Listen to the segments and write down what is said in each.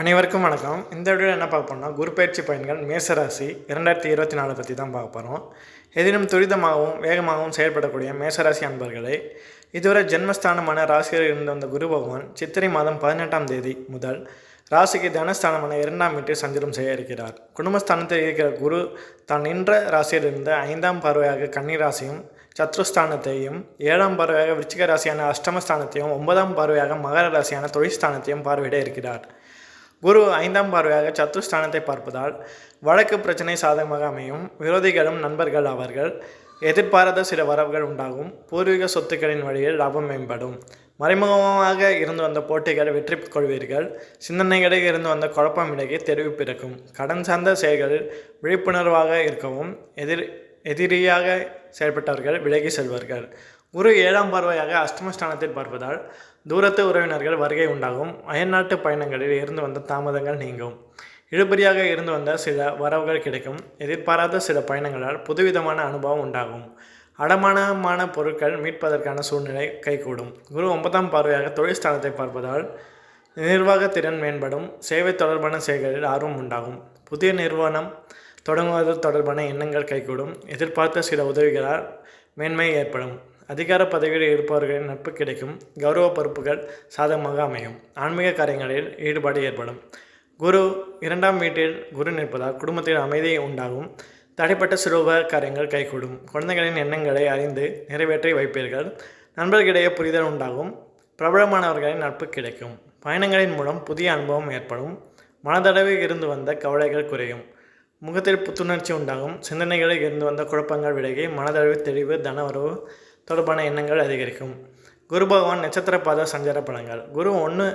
அனைவருக்கும் வணக்கம். இந்த வீடியோவில் என்ன பார்க்க போறோம்னா குரு பயிற்சி பயன்கள் மேசராசி இரண்டாயிரத்தி இருபத்தி நாலு பற்றி தான் பார்க்க போகிறோம் எதிலும் துரிதமாகவும் வேகமாகவும் செயல்படக்கூடிய மேசராசி அன்பர்களே இதுவரை ஜென்மஸ்தானமான ராசியில் இருந்து வந்த குரு பகவான் சித்திரை மாதம் பதினெட்டாம் தேதி முதல் ராசிக்கு தனஸ்தானமான இரண்டாம் வீட்டில் சஞ்சலம் செய்ய இருக்கிறார். குடும்பஸ்தானத்தில் இருக்கிற குரு தான் நின்ற இருந்த ஐந்தாம் பார்வையாக கன்னி ராசியும் சத்ருஸ்தானத்தையும் ஏழாம் பார்வையாக விருச்சிக ராசியான அஷ்டமஸ்தானத்தையும் ஒன்பதாம் பார்வையாக மகர ராசியான தொழில்ஸ்தானத்தையும் பார்வையிட இருக்கிறார். குரு ஐந்தாம் பார்வையாக சத்துஸ்தானத்தை பார்ப்பதால் வழக்கு பிரச்சனை சாதகமாக அமையும். விரோதிகளும் நண்பர்கள் ஆவார்கள் எதிர்பாராத சில வரவுகள் உண்டாகும். பூர்வீக சொத்துக்களின் வழியில் லாபம் மேம்படும். மறைமுகமாக இருந்து வந்த போட்டிகள் வெற்றி கொள்வீர்கள். சிந்தனைகளில் இருந்து வந்த குழப்பம் விலகி தெளிவு பிறக்கும். கடன் சார்ந்த செயல்களில் விழிப்புணர்வாக இருக்கவும் எதிர் எதிரியாக செயல்பட்டவர்கள் விலகி செல்வார்கள். குரு ஏழாம் பார்வையாக அஷ்டமஸ்தானத்தில் பார்ப்பதால் தூரத்து உறவினர்கள் வருகை உண்டாகும். அயல்நாட்டு பயணங்களில் இருந்து வந்த தாமதங்கள் நீங்கும். இழுபறியாக இருந்து வந்த சில வரவுகள் கிடைக்கும். எதிர்பாராத சில பயணங்களால் புதுவிதமான அனுபவம் உண்டாகும். அடமானமான பொருட்கள் மீட்பதற்கான சூழ்நிலை கைகூடும். குரு ஒன்பதாம் பார்வையாக தொழிற்ஸ்தானத்தை பார்ப்பதால் நிர்வாகத்திறன் மேம்படும். சேவை தொடர்பான செயல்களில் ஆர்வம் உண்டாகும். புதிய நிறுவனம் தொடங்குவது தொடர்பான எண்ணங்கள் கைகூடும். எதிர்பார்த்த சில உதவிகளால் மேன்மை ஏற்படும். அதிகார பதவியில் இருப்பவர்களின் நட்பு கிடைக்கும். கௌரவ பொறுப்புகள் சாதகமாக அமையும். ஆன்மீக காரியங்களில் ஈடுபாடு ஏற்படும். குரு இரண்டாம் வீட்டில் குரு நிற்பதால் குடும்பத்தில் அமைதி உண்டாகும். தடைப்பட்ட சுலப காரியங்கள் கைகூடும். குழந்தைகளின் எண்ணங்களை அறிந்து நிறைவேற்றி வைப்பீர்கள். நண்பர்களிடையே புரிதல் உண்டாகும். பிரபலமானவர்களின் நட்பு கிடைக்கும். பயணங்களின் மூலம் புதிய அனுபவம் ஏற்படும். மனதளவில் இருந்து வந்த கவலைகள் குறையும். முகத்தில் புத்துணர்ச்சி உண்டாகும். சிந்தனைகளில் இருந்து வந்த குழப்பங்கள் விலகி மனதளவு தெளிவு தனவரவு தொடர்பான எண்ணங்கள் அதிகரிக்கும். குரு பகவான் நட்சத்திர பாத சஞ்சார பலன்கள். குரு ஒன்று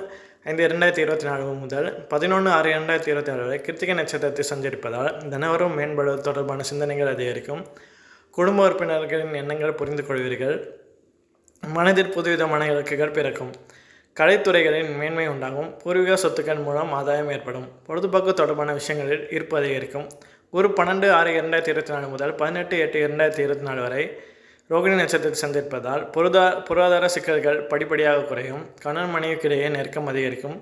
ஐந்து இரண்டாயிரத்தி இருபத்தி நாலு முதல் பதினொன்று ஆறு இரண்டாயிரத்தி இருபத்தி ஆறு வரை கிருத்திகை நட்சத்திரத்தை சஞ்சரிப்பதால் தனவரும் மேம்படுவது தொடர்பான சிந்தனைகள் அதிகரிக்கும். குடும்ப உறுப்பினர்களின் எண்ணங்கள் புரிந்து கொள்வீர்கள். மனதில் புதுவிதமான இலக்குகள் பிறக்கும். கலைத்துறைகளின் மேன்மை உண்டாகும். பூர்வீக சொத்துக்கள் மூலம் ஆதாயம் ஏற்படும். பொழுதுபோக்கு தொடர்பான விஷயங்களில் ஈர்ப்பு அதிகரிக்கும். குரு பன்னெண்டு ஆறு இரண்டாயிரத்தி இருபத்தி நாலு முதல் பதினெட்டு எட்டு இரண்டாயிரத்தி இருபத்தி நாலு வரை ரோகிணி நட்சத்திரத்தை சந்திப்பதால் பொருதா பொருளாதார சிக்கல்கள் படிப்படியாக குறையும் கணவன் மனைவிக்கிடையே நெருக்கம் அதிகரிக்கும்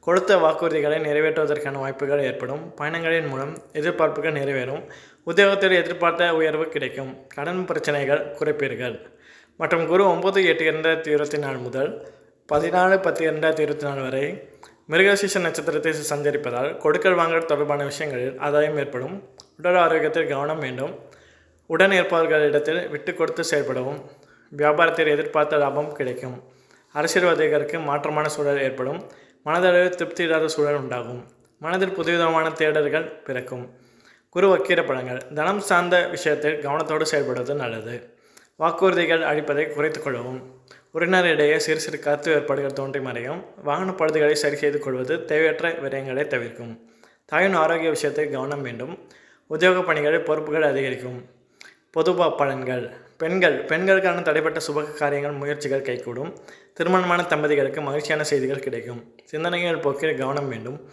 கொடுத்த வாக்குறுதிகளை நிறைவேற்றுவதற்கான வாய்ப்புகள் ஏற்படும் பயணங்களின் மூலம் எதிர்பார்ப்புகள் நிறைவேறும் உத்தியோகத்தில் எதிர்பார்த்த உயர்வு கிடைக்கும் கடன் பிரச்சனைகள் குறைப்பீர்கள். மற்றும் குரு ஒம்பது எட்டு இரண்டாயிரத்தி இருபத்தி நாலு முதல் பதினாலு பத்து இரண்டாயிரத்தி இருபத்தி நாலு வரை மிருகசீச நட்சத்திரத்தை சந்தரிப்பதால் கொடுக்கல் வாங்கல் தொடர்பான விஷயங்களில் ஆதாயம் ஏற்படும் உடல் ஆரோக்கியத்தில் கவனம் வேண்டும் உடன் இருப்பவர்களிடத்தில் விட்டு கொடுத்து செயல்படவும் வியாபாரத்தில் எதிர்பார்த்த லாபம் கிடைக்கும். அரசியல்வாதிகளுக்கு மாற்றமான சூழல் ஏற்படும். மனதளவில் திருப்தி இல்லாத சூழல் உண்டாகும். மனதில் புதுவிதமான தேடல்கள் பிறக்கும். குரு வக்கீர படங்கள் தனம் சார்ந்த விஷயத்தில் கவனத்தோடு செயல்படுவது நல்லது. வாக்குறுதிகள் அளிப்பதை குறைத்து கொள்ளவும். உறவினரிடையே சிறு சிறு கருத்து ஏற்பாடுகள் தோன்றி மறையும். வாகன பழுதுகளை சரி செய்து கொள்வது தேவையற்ற விரயங்களை தவிர்க்கும். தாயின் ஆரோக்கிய விஷயத்தில் கவனம் வேண்டும். உத்தியோக பணிகளில் பொறுப்புகள் அதிகரிக்கும். பொது பலன்கள் பெண்கள் பெண்களுக்கான தடைப்பட்ட சுப காரியங்கள் முயற்சிகள் கைகூடும். திருமணமான தம்பதிகளுக்கு மகிழ்ச்சியான செய்திகள் கிடைக்கும். சிந்தனைகள் போக்கில் கவனம் வேண்டும்.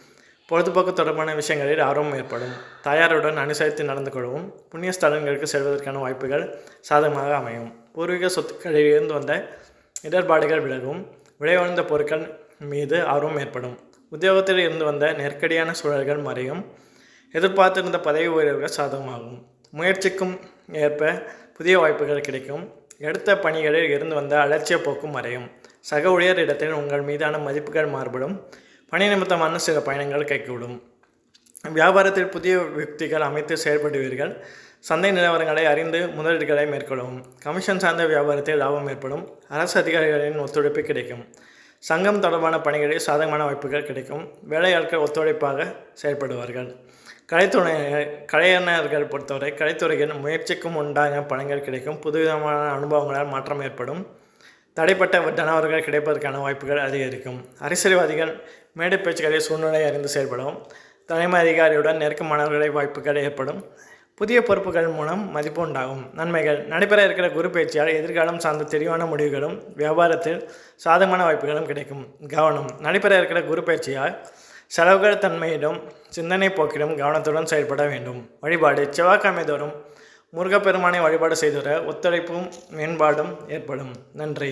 பொழுதுபோக்கு தொடர்பான விஷயங்களில் ஆர்வம் ஏற்படும். தாயாருடன் அனுசரித்து நடந்து கொள்ளவும் புண்ணிய ஸ்தலங்களுக்கு செல்வதற்கான வாய்ப்புகள் சாதகமாக அமையும். பூர்வீக சொத்துக்களில் இருந்து வந்த இடர்பாடுகள் விலகும். விளைவந்த பொருட்கள் மீது ஆர்வம் ஏற்படும். உத்தியோகத்தில் இருந்து வந்த நெருக்கடியான சூழல்கள் மறையும். எதிர்பார்த்திருந்த பதவி உயர்வுகள் சாதகமாகும். முயற்சிக்கும் ஏற்ப புதிய வாய்ப்புகள் கிடைக்கும். எடுத்த பணிகளில் இருந்து வந்த அலட்சிய போக்கும் மறையும். சக ஊழியர் இடத்தில் உங்கள் மீதான மதிப்புகள் மாறுபடும். பணி நிமித்தமான சில பயணங்கள் கைகூடும். வியாபாரத்தில் புதிய யுக்திகள் அமைத்து செயல்படுவீர்கள். சந்தை நிலவரங்களை அறிந்து முதலீடுகளை மேற்கொள்ளவும். கமிஷன் சார்ந்த வியாபாரத்தில் லாபம் ஏற்படும். அரசு அதிகாரிகளின் ஒத்துழைப்பு கிடைக்கும். சங்கம் தொடர்பான பணிகளில் சாதகமான வாய்ப்புகள் கிடைக்கும். வேலையாட்கள் ஒத்துழைப்பாக செயல்படுவார்கள். கலைத்துறை கலைஞர்கள் பொறுத்தவரை கலைத்துறையின் முயற்சிக்கும் உண்டான பலன்கள் கிடைக்கும். புதுவிதமான அனுபவங்களால் மாற்றம் ஏற்படும். தடைப்பட்ட தனவர்கள் கிடைப்பதற்கான வாய்ப்புகள் அதிகரிக்கும். அரசியல்வாதிகள் மேடை பேச்சுக்களில் சூழ்நிலை அறிந்து செயல்படும் தலைமை அதிகாரியுடன் நெருக்கமானவர்களை வாய்ப்புகள் ஏற்படும். புதிய பொறுப்புகள் மூலம் மதிப்பு உண்டாகும். நன்மைகள். நடைபெற இருக்கிற குரு பேச்சியால் எதிர்காலம் சார்ந்த தெளிவான முடிவுகளும் வியாபாரத்தில் சாதகமான வாய்ப்புகளும் கிடைக்கும். கவனம். நடைபெற இருக்கிற குரு பேச்சியால் செலவுகள் தன்மையிடம் சிந்தனை போக்கிடும் கவனத்துடன் செயல்பட வேண்டும். வழிபாடு செவ்வாய்க்கிழமை தோறும் முருகப்பெருமானை வழிபாடு செய்துவர ஒத்துழைப்பும் மேம்பாடும் ஏற்படும். நன்றி.